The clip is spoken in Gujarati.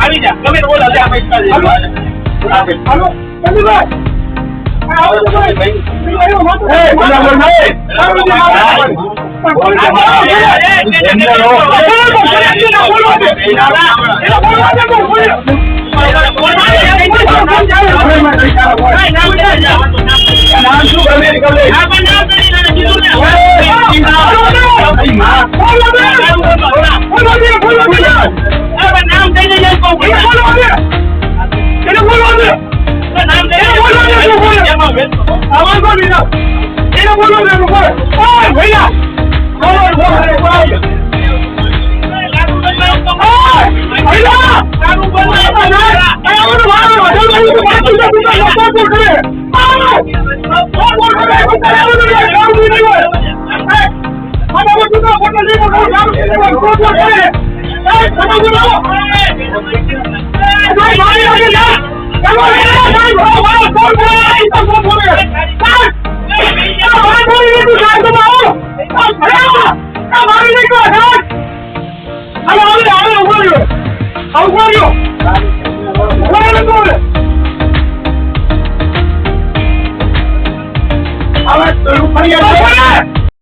આવી જા તમે બોલ હવે આપણે હાલો ચાલુ ભાઈ ভাই ভাই আগে না 好光溜。来